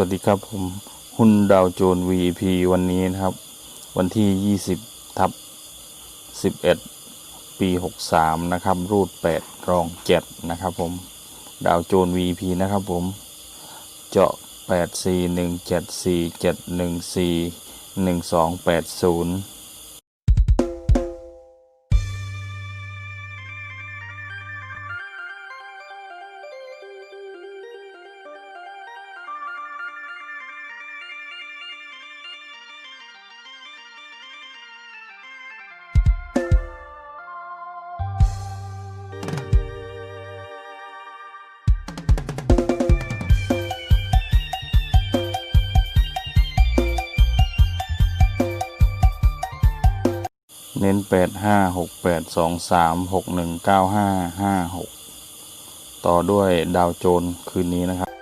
วัสดีครับผมหุ้นดาวโจน VP วันนี้นะครับ วันที่ 20 ทับ 11 ปี 63 นะครับ รูด 8 รอง 7 นะครับผม ดาวโจน VP นะครับผม เจาะ 8 4 1 7 4 7 1 4 1 2 8 0 เน้นแปดห้าหกแปดสองสามหกหนึ่งเก้าห้าห้าหกต่อด้วยดาวโจนคืนนี้นะครับ